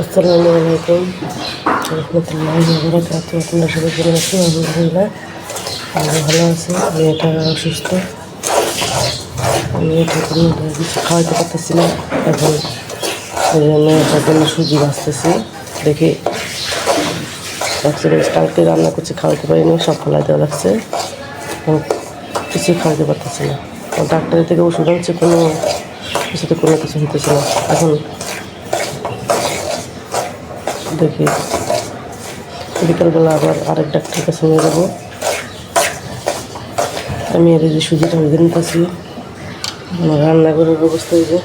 আসসালামু আলাইকুম। রহমতুল্লাহ আপনারা সবাই ভালো আছি আলহামদুলিল্লাহ আমরা ভালো আছি। মেয়েটা অসুস্থ। মেয়েটা কোনো কিছু খাওয়াইতে পারতেছি না। এখন ওই জন্য এটার জন্য সুজি বাঁচতেছি দেখি। অ্যাকচুয়ালি কালকে রান্না করছি, খাওয়াইতে পারিনি, সব ফেলাই লাগছে। এখন কিছুই খাওয়াইতে পারতেছি না। ডাক্তারের থেকে ওষুধ আনছে কোনো কিছুতে কোনো কিছু হইতেছে না। এখন দেখি। বিকালবেলা আবার আরেক ডাক্তারের কাছে নিয়ে যাব। আমি এর যে সুজিটা নিতেছি। আমার রান্নাঘরের অবস্থা এই যে।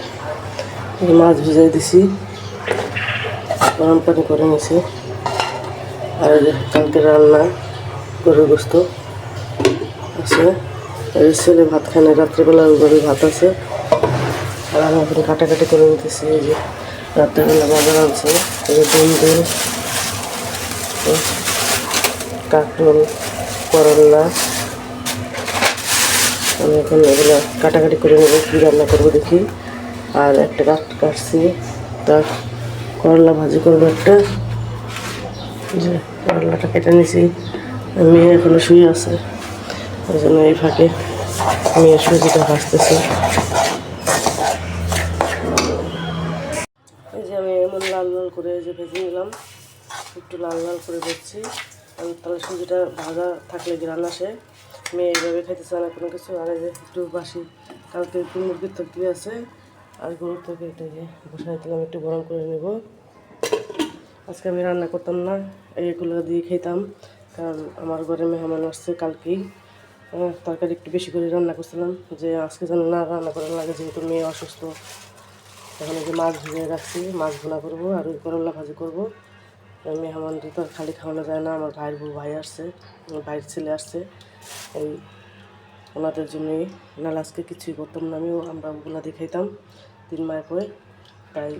মাছ ভিজাই দিছি। গরম পানি করে নিয়েছি। আর কালকে রান্না গরুর গোস্ত। আছে। ছেলে ভাত খায় না, রাত্রেবেলা ওই ঘরে ভাত আছে। আর আমি এখন কাটাকাটি করে নিতেছি এই যে রাত্রেবেলা বাজার আনছে। এই যে কাকরোল করল্লা আমি এখন এগুলো কাটাকাটি করে নেব, কী রান্না করব দেখি। আর একটা কাঠ কাটছি তার করলা ভাজি করব একটা। যে করলাটা কেটে নিছি। মেয়ে এখনও শুয়ে আছে। ওই জন্য এই ফাঁকে মেয়ে সুজিটা ভাজতেছি এই যে আমি এমন লাল লাল করে যে ভেজে নিলাম, একটু লাল লাল করে ভেজছি। আমি তাহলে সুজিটা ভাজা থাকলে গ্রান আসে। মেয়ে এইভাবে খাইতে চায় না কোনো কিছু। আর এই যে একটু বাসি কালকে একটু মুরগির তরকারি আছে, আর গরুর তরকারিটা যে বসাই দিলাম, একটু গরম করে নেব। আজকে আমি রান্না করতাম না এইগুলো দিয়ে খেতাম কারণ আমার ঘরে মেহমান আসছে কালকেই। তরকারি একটু বেশি করে রান্না করছিলাম, যে আজকে যেন না রান্না করার লাগে, যেহেতু মেয়ে অসুস্থ। এখন যে মাছ ভিজিয়ে রাখছি, মাছ ভুনা করব আর ওই করলা ভাজি করব। আর মেহমানদের তো আর খালি খাওয়ানো যায় না, আমার ভাইয়ের বউ ভাই আসছে, আমার ভাইয়ের ছেলে আসছে। এই ওনাদের জন্যই নাহলে আজকে কিছুই করতাম না, আমিও আমরা ওগুলা দিয়ে খাইতাম তিন মায়ের পরে। তাই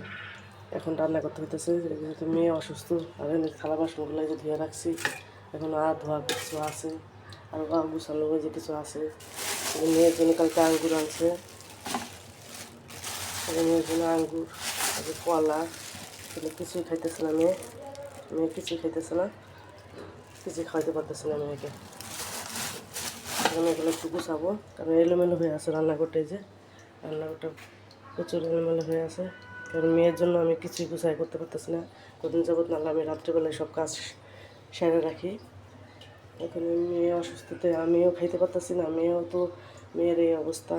এখন রান্না করতে হইতেছে, যেহেতু মেয়ে অসুস্থ, আর এমনি থালা বাসনগুলো যে ধুয়ে রাখছি, এখন আর ধোয়া কিছু আছে। আর বা গুছানো যে কিছু আছে। মেয়ের জন্য কালকে আঙ্গুর আনছে। মেয়ের জন্য আঙ্গুর, আর কলা কিছুই খাইতেছে না মেয়ে। মেয়ে কিছুই খাইতেছে না। কিছুই খাইতে পারতেছে না মেয়েকে। এখন এগুলো একটু গুছাবো। কারণ এলোমেলো হয়ে আছে রান্নাঘরটা যে। রান্নাঘরটা প্রচুর এলোমেলো হয়ে আছে। কারণ মেয়ের জন্য আমি কিছুই গুছাই করতে পারতেছি না। কদিন যাবত নাহলে আমি রাত্রেবেলায় সব কাজ সেরে রাখি। এখন মেয়ে অসুস্থতে আমিও খাইতে পারতেছি না, মেয়েও তো মেয়ের এই অবস্থা।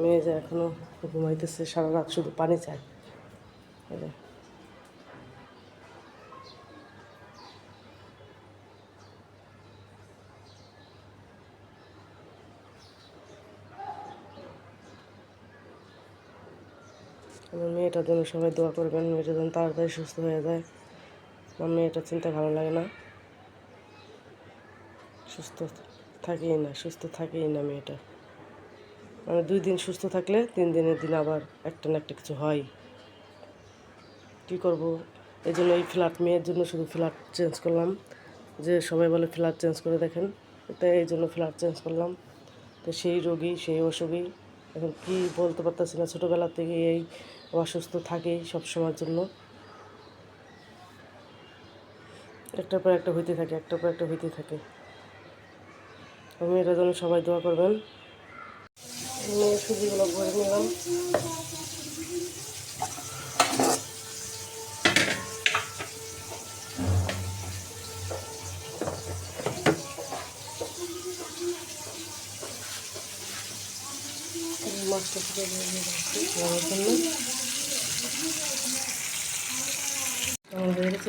মেয়ে যে এখনও ঘুমাইতেছে সারা রাত শুধু পানি চায়। আমার মেয়েটার জন্য সবাই দোয়া করবেন, মেয়েটা যেন তাড়াতাড়ি সুস্থ হয়ে যায়। আমার মেয়েটার চিন্তা ভালো লাগে না। সুস্থ থাকেই না, সুস্থ থাকেই না মেয়েটা। মানে দুই দিন সুস্থ থাকলে তিন দিনের দিন আবার একটা না একটা কিছু হয়। কী করব? এই জন্য এই ফ্ল্যাট মেয়ের জন্য শুধু ফ্ল্যাট চেঞ্জ করলাম। যে সবাই বলে ফ্ল্যাট চেঞ্জ করে দেখেন। তাই এই জন্য ফ্ল্যাট চেঞ্জ করলাম। তো সেই রোগী, সেই অসুখী। এখন কি বলতে পারতেছি না, ছোটোবেলা থেকে এই অসুস্থ থাকেই সব সময়ের জন্য। একটার পর একটা হইতে থাকে, একটার পর একটা হইতে থাকে। আমি এটার জন্য সবাই দোয়া করবেন। সুজিগুলো ভরে নিলাম।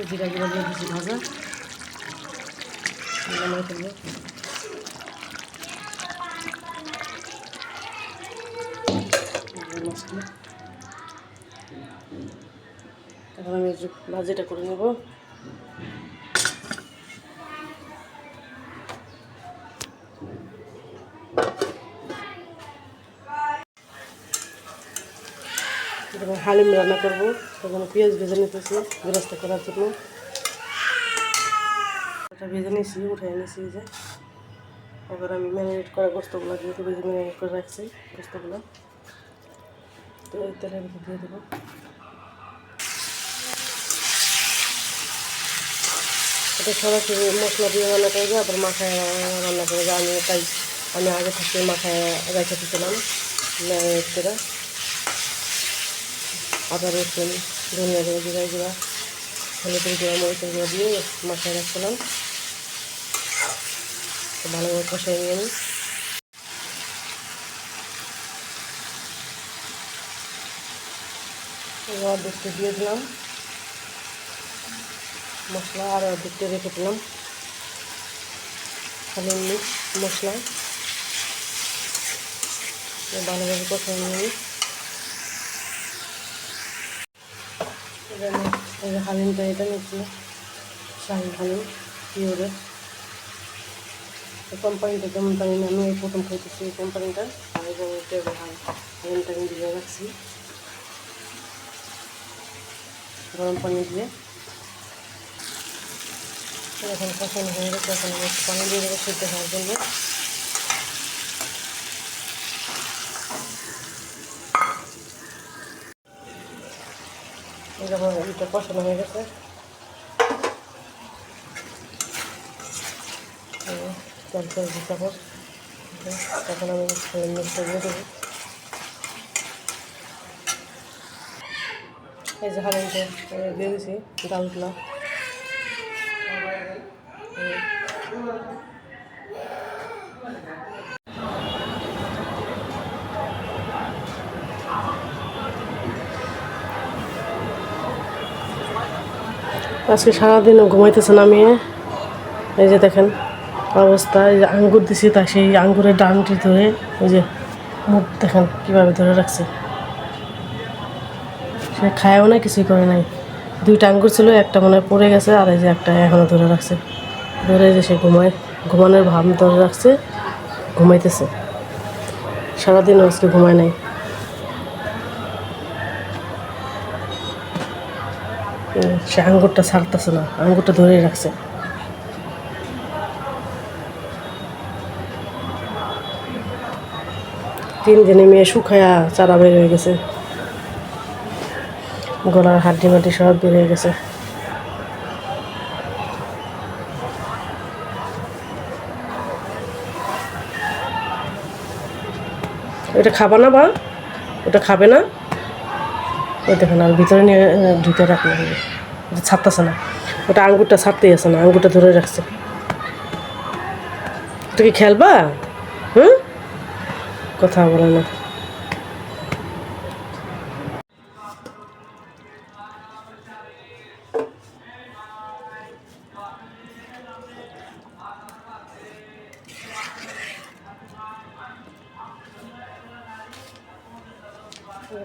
জিরা গুঁড়া দিয়ে ভাজা। ফেলব। এখন আমি ভাজিটা করে নেব। হালিম রান্না করব। তখন পেঁয়াজ ভেজে নিতেছি বেরাস্তা করার জন্য। ওটা ভেজে নিয়েছি উঠে নিয়েছি যে। এবার আমি ম্যারিনেট করা গোস্তগুলো যেহেতু বেশি ম্যারিনেট করে রাখছি, গোস্তগুলো। তো এই তেলের ভিতরে দিয়ে দেবো। এটা সরাসরি মশলা দিয়ে রান্না করে যে আবার মাখায় রান্না করে যে আমি তাই, আমি আগে থেকে মাখায় রেখে দিয়েছিলাম করে। আদা, রসুন, ধনিয়া গুঁড়ো, জিরা গুঁড়া হলুদের গুঁড়া, মরিচের গুঁড়া দিয়ে মাখায় রাখছিলাম। ভালোভাবে কষাই নিয়ে নিই। এবার দিয়ে দিলাম। মশলা আর অর্ধেকটা রেখে দিলাম। খালি এমনি মশলা। ভালোভাবে কষাই নিয়ে হালিমটা এটা নিচ্ছি। শাহি হালিম পিওরের এই কোম্পানিটা যেমন আমি এই প্রথম খাইতেছি এই কোম্পানিটা আর হালিমটা কিন্তু রাখছি। গরম পানি দিয়ে। এখন কষানো হয়ে গেছে, এখন পানি দিয়ে দেবো, সিদ্ধ হওয়ার জন্য। যখন এটা কষানো হয়ে গেছে। দিতে তখন আমি দেবো। এই যে ডালগুলো আজকে সারাদিনও ঘুমাইতেছে না মেয়ে। এই যে দেখেন অবস্থা, এই যে আঙ্গুর দিছি, তা সেই আঙ্গুরের ডানটি ধরে ওই যে মুখ দেখেন কীভাবে ধরে রাখছে। সে খায়ও না, কিছুই করে নাই। দুইটা আঙ্গুর ছিল, একটা মনে পড়ে গেছে, আর এই যে একটা এখনও ধরে রাখছে। ধরে যে সে ঘুমায়, ঘুমানোর ভাব ধরে রাখছে, ঘুমাইতেছে। সারাদিনও আজকে ঘুমায় নাই। সে আঙ্গুরটা ছাড়তেছে না, আঙ্গুরটা ধরে রাখছে। তিন দিনে মেয়ে শুকায়া চারা বের হয়ে গেছে। গলার হাড্ডি মাটি সব বের হয়ে গেছে। এটা খাবা না বা ওটা খাবে না? ওই দেখেন, আর ভিতরে নিয়ে ঢুকে রাখলে হবে। এটা ছাড়তেছে না। ওটা আঙ্গুরটা ছাড়তেই আছে না, আঙ্গুরটা ধরে রাখছে। ওটা কি খেলবা? হুম? কথা বলে না।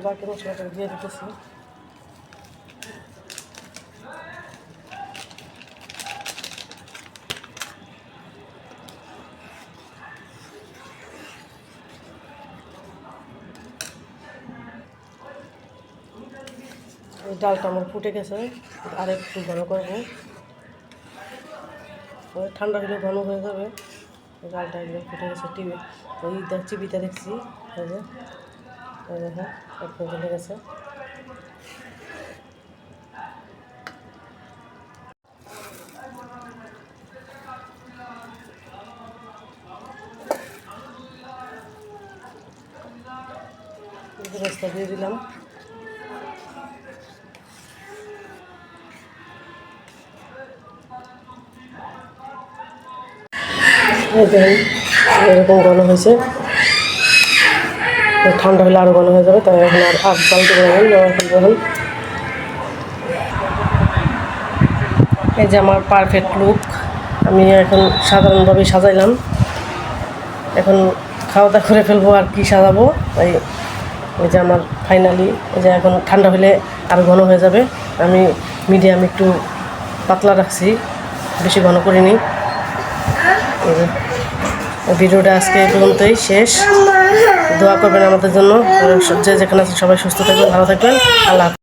বাকি মশলাটা দিয়ে দিতেছি ডালটা আমার ফুটে গেছে। আর একটু ঘন করব ঠান্ডা হলে ঘন হয়ে যাবে। ডালটা একদম ফুটে গেছে টিভি ওই চিবিতে দেখছি। এই যে এই দেখো একটু চলে গেছে রসটা দিয়ে দিলাম এই দেখেন এরকম ঘন হয়েছে তো ঠান্ডা হলে আরও ঘন হয়ে যাবে, তাই এখন আর নেন জমা করতে এখন এই যে আমার পারফেক্ট লুক আমি এখন সাধারণভাবে সাজাইলাম। এখন খাওয়া দাওয়া করে ফেলব আর কি সাজাবো তাই এই যে আমার ফাইনালি এই যে এখন ঠান্ডা হলে আরও ঘন হয়ে যাবে। আমি মিডিয়াম একটু পাতলা রাখছি, বেশি ঘন করিনি। ভিডিওটা আজকে এই পর্যন্তই, শেষ। দোয়া করবেন আমাদের জন্য যে যেখানে আছে সবাই সুস্থ থাকবেন ভালো থাকবেন আল্লাহ।